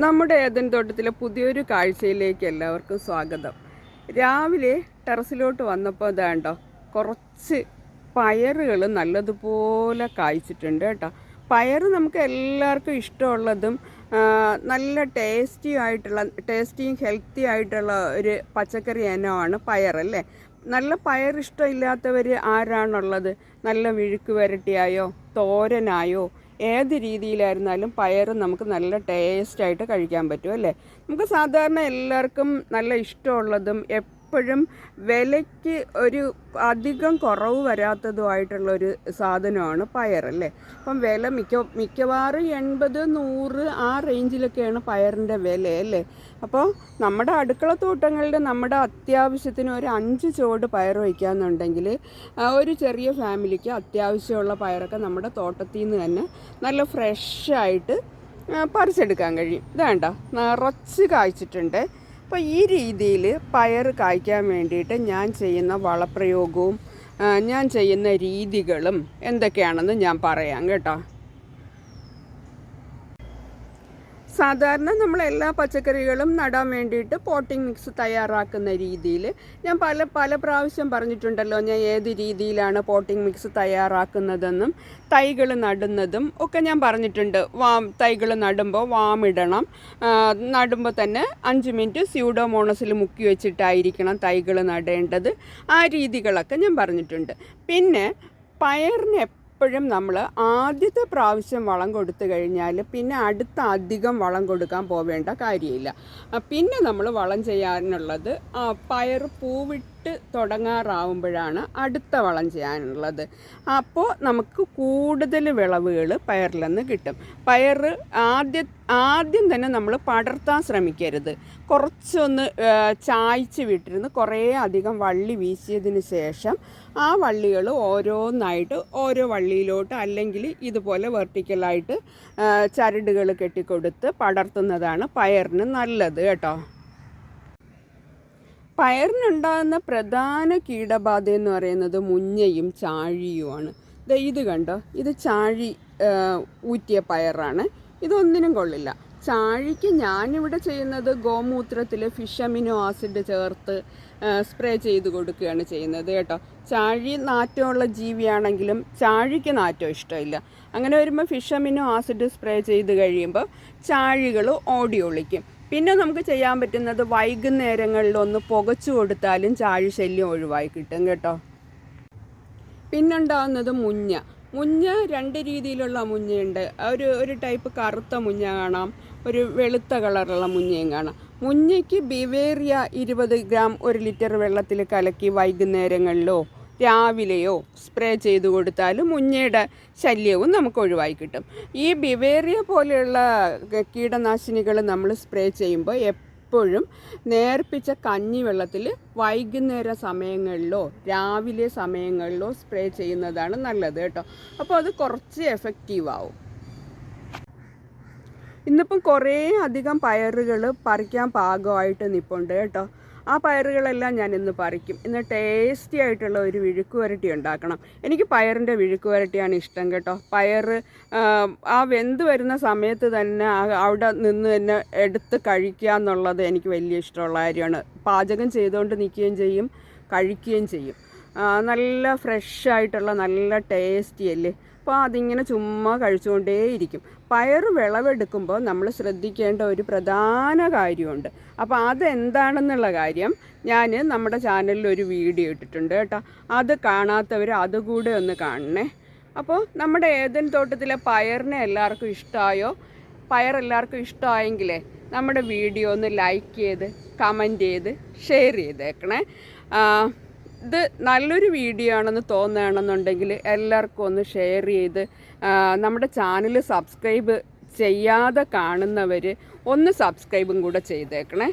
നമ്മുടെ ഏതൻ തോട്ടത്തിലെ പുതിയൊരു കാഴ്ചയിലേക്ക് എല്ലാവർക്കും സ്വാഗതം. രാവിലെ ടെറസിലോട്ട് വന്നപ്പോൾ ഇതാണ്ടോ കുറച്ച് പയറുകൾ നല്ലതുപോലെ കായ്ച്ചിട്ടുണ്ട് കേട്ടോ. പയർ നമുക്ക് എല്ലാവർക്കും ഇഷ്ടമുള്ളതും നല്ല ടേസ്റ്റി ആയിട്ടുള്ള ടേസ്റ്റിയും ഹെൽത്തി ആയിട്ടുള്ള ഒരു പച്ചക്കറി ഇനമാണ് പയറല്ലേ നല്ല പയർ ഇഷ്ടമില്ലാത്തവർ ആരാണുള്ളത്? നല്ല വിഴുക്ക് വരട്ടിയായോ തോരനായോ ഏത് രീതിയിലായിരുന്നാലും പയർ നമുക്ക് നല്ല ടേസ്റ്റായിട്ട് കഴിക്കാൻ പറ്റും അല്ലേ? നമുക്ക് സാധാരണ എല്ലാവർക്കും നല്ല ഇഷ്ടമുള്ളതും എപ്പോഴും വിലയ്ക്ക് ഒരു അധികം കുറവ് വരാത്തതുമായിട്ടുള്ള ഒരു സാധനമാണ് പയർ അല്ലേ? അപ്പം വില മിക്ക മിക്കവാറും എൺപത് നൂറ് ആ റേഞ്ചിലൊക്കെയാണ് പയറിന്റെ വില അല്ലേ? അപ്പോൾ നമ്മുടെ അടുക്കള അടുക്കളത്തോട്ടങ്ങളിൽ നമ്മുടെ അത്യാവശ്യത്തിന് ഒരു അഞ്ച് ചുവട് പയർ വയ്ക്കാന്നുണ്ടെങ്കിൽ ഒരു ചെറിയ ഫാമിലിക്ക് അത്യാവശ്യമുള്ള പയറൊക്കെ നമ്മുടെ തോട്ടത്തിൽ നിന്ന് തന്നെ നല്ല ഫ്രഷായിട്ട് പറിച്ചെടുക്കാൻ കഴിയും. ഇതാണ്ട നിറച്ച് കായ്ച്ചിട്ടുണ്ട്. അപ്പോൾ ഈ രീതിയിൽ പയർ കായ്ക്കാൻ വേണ്ടിയിട്ട് ഞാൻ ചെയ്യുന്ന വളപ്രയോഗവും ഞാൻ ചെയ്യുന്ന രീതികളും എന്തൊക്കെയാണെന്ന് ഞാൻ പറയാം കേട്ടോ. സാധാരണ നമ്മൾ എല്ലാ പച്ചക്കറികളും നടാൻ വേണ്ടിയിട്ട് പോട്ടിംഗ് മിക്സ് തയ്യാറാക്കുന്ന രീതിയിൽ ഞാൻ പല പല പ്രാവശ്യം പറഞ്ഞിട്ടുണ്ടല്ലോ ഞാൻ ഏത് രീതിയിലാണ് പോട്ടിംഗ് മിക്സ് തയ്യാറാക്കുന്നതെന്നും തൈകൾ നടുന്നതും ഒക്കെ ഞാൻ പറഞ്ഞിട്ടുണ്ട്. വാം തൈകൾ നടുമ്പോൾ വാമിടണം നടുമ്പോൾ തന്നെ അഞ്ച് മിനിറ്റ് സ്യൂഡോമോണസിൽ മുക്കി വെച്ചിട്ടായിരിക്കണം തൈകൾ നടേണ്ടത്. ആ രീതികളൊക്കെ ഞാൻ പറഞ്ഞിട്ടുണ്ട്. പിന്നെ പയറിന് എപ്പോഴും നമ്മൾ ആദ്യത്തെ പ്രാവശ്യം വളം കൊടുത്തു കഴിഞ്ഞാൽ പിന്നെ അടുത്ത അധികം വളം കൊടുക്കാൻ പോവേണ്ട കാര്യമില്ല. പിന്നെ നമ്മൾ വളം ചെയ്യാനുള്ളത് പയർ പൂവിട്ട് തുടങ്ങാറാവുമ്പോഴാണ് അടുത്ത വളം ചെയ്യാനുള്ളത്. അപ്പോൾ നമുക്ക് കൂടുതൽ വിളവുകൾ പയറിൽ നിന്ന് കിട്ടും. പയർ ആദ്യ ആദ്യം തന്നെ നമ്മൾ പടർത്താൻ ശ്രമിക്കരുത്. കുറച്ചൊന്ന് ചായ്ച്ച് വിട്ടിരുന്ന് കുറേ അധികം വള്ളി വീശിയതിന് ശേഷം ആ വള്ളികൾ ഓരോന്നായിട്ട് ഓരോ വള്ളിയിലോട്ട് അല്ലെങ്കിൽ ഇതുപോലെ വെർട്ടിക്കലായിട്ട് ചരടുകൾ കെട്ടിക്കൊടുത്ത് പടർത്തുന്നതാണ് പയറിന് നല്ലത് കേട്ടോ. പയറിനുണ്ടാകുന്ന പ്രധാന കീടബാധ എന്ന് പറയുന്നത് മുഞ്ഞയും ചാഴിയുമാണ്. ഇത് കണ്ടോ? ഇത് ചാഴി ഊറ്റിയ പയറാണ്. ഇതൊന്നിനും കൊള്ളില്ല. ചാഴിക്ക് ഞാനിവിടെ ചെയ്യുന്നത് ഗോമൂത്രത്തിൽ ഫിഷ് അമിനോ ആസിഡ് ചേർത്ത് സ്പ്രേ ചെയ്ത് കൊടുക്കുകയാണ് ചെയ്യുന്നത് കേട്ടോ. ചാഴി നാറ്റമുള്ള ജീവിയാണെങ്കിലും ചാഴിക്ക് നാറ്റം ഇഷ്ടമില്ല. അങ്ങനെ വരുമ്പോൾ ഫിഷ് അമിനോ ആസിഡ് സ്പ്രേ ചെയ്ത് കഴിയുമ്പോൾ ചാഴികൾ ഓടി ഒളിക്കും. പിന്നെ നമുക്ക് ചെയ്യാൻ പറ്റുന്നത് വൈകുന്നേരങ്ങളിൽ ഒന്ന് പുകച്ചു കൊടുത്താലും ചാഴി ശല്യം ഒഴിവായി കിട്ടും കേട്ടോ. പിന്നുണ്ടാകുന്നത് മുഞ്ഞ. മുഞ്ഞ രണ്ട് രീതിയിലുള്ള മുഞ്ഞയുണ്ട്. ഒരു ഒരു ടൈപ്പ് കറുത്ത മുഞ്ഞ കാണാം ഒരു വെളുത്ത കളറുള്ള മുഞ്ഞയും കാണാം. മുഞ്ഞയ്ക്ക് ബിവേറിയ ഇരുപത് ഗ്രാം ഒരു ലിറ്റർ വെള്ളത്തിൽ കലക്കി വൈകുന്നേരങ്ങളിലോ രാവിലെയോ സ്പ്രേ ചെയ്ത് കൊടുത്താൽ മുഞ്ഞയുടെ ശല്യവും നമുക്ക് ഒഴിവായി കിട്ടും. ഈ ബിവേറിയ പോലെയുള്ള കീടനാശിനികൾ നമ്മൾ സ്പ്രേ ചെയ്യുമ്പോൾ എപ്പോഴും നേർപ്പിച്ച കഞ്ഞിവെള്ളത്തിൽ വൈകുന്നേര സമയങ്ങളിലോ രാവിലെ സമയങ്ങളിലോ സ്പ്രേ ചെയ്യുന്നതാണ് നല്ലത് കേട്ടോ. അപ്പോൾ അത് കുറച്ച് എഫക്റ്റീവ് ആവും. ഇന്നിപ്പം കുറേ അധികം പയറുകൾ പറിക്കാൻ പാകമായിട്ട് നിൽപ്പുണ്ട് കേട്ടോ. ആ പയറുകളെല്ലാം ഞാൻ ഇന്ന് പറിക്കും. ഇന്ന് ടേസ്റ്റി ആയിട്ടുള്ള ഒരു വിഴുക്ക് വരട്ടി ഉണ്ടാക്കണം. എനിക്ക് പയറിന്റെ വിഴുക്ക് വരട്ടിയാണ് ഇഷ്ടം കേട്ടോ. പയർ ആ വെന്ത് വരുന്ന സമയത്ത് തന്നെ അവിടെ നിന്ന് തന്നെ എടുത്ത് കഴിക്കുക എന്നുള്ളത് എനിക്ക് വലിയ ഇഷ്ടമുള്ള കാര്യമാണ്. പാചകം ചെയ്തുകൊണ്ട് നിൽക്കുകയും ചെയ്യും കഴിക്കുകയും ചെയ്യും. നല്ല ഫ്രഷ് ആയിട്ടുള്ള നല്ല ടേസ്റ്റി അല്ലേ? അപ്പോൾ അതിങ്ങനെ ചുമ്മാ കഴിച്ചുകൊണ്ടേയിരിക്കും. പയർ വിളവെടുക്കുമ്പോൾ നമ്മൾ ശ്രദ്ധിക്കേണ്ട ഒരു പ്രധാന കാര്യമുണ്ട്. അപ്പോൾ അതെന്താണെന്നുള്ള കാര്യം ഞാൻ നമ്മുടെ ചാനലിൽ ഒരു വീഡിയോ ഇട്ടിട്ടുണ്ട് കേട്ടോ. അത് കാണാത്തവർ അതുകൂടെ ഒന്ന് കാണണേ. അപ്പോൾ നമ്മുടെ ഏതൻ തോട്ടത്തിലെ പയറിനെ എല്ലാവർക്കും ഇഷ്ടമായോ പയർ എല്ലാവർക്കും ഇഷ്ടമായെങ്കിലേ നമ്മുടെ വീഡിയോ ഒന്ന് ലൈക്ക് ചെയ്ത് കമന്റ് ചെയ്ത് ഷെയർ ചെയ്തേക്കണേ. ഇത് നല്ലൊരു വീഡിയോ ആണെന്ന് തോന്നുകയാണെന്നുണ്ടെങ്കിൽ എല്ലാവർക്കും ഒന്ന് ഷെയർ ചെയ്ത് നമ്മുടെ ചാനൽ സബ്സ്ക്രൈബ് ചെയ്യാതെ കാണുന്നവർ ഒന്ന് സബ്സ്ക്രൈബും കൂടെ ചെയ്തേക്കണേ.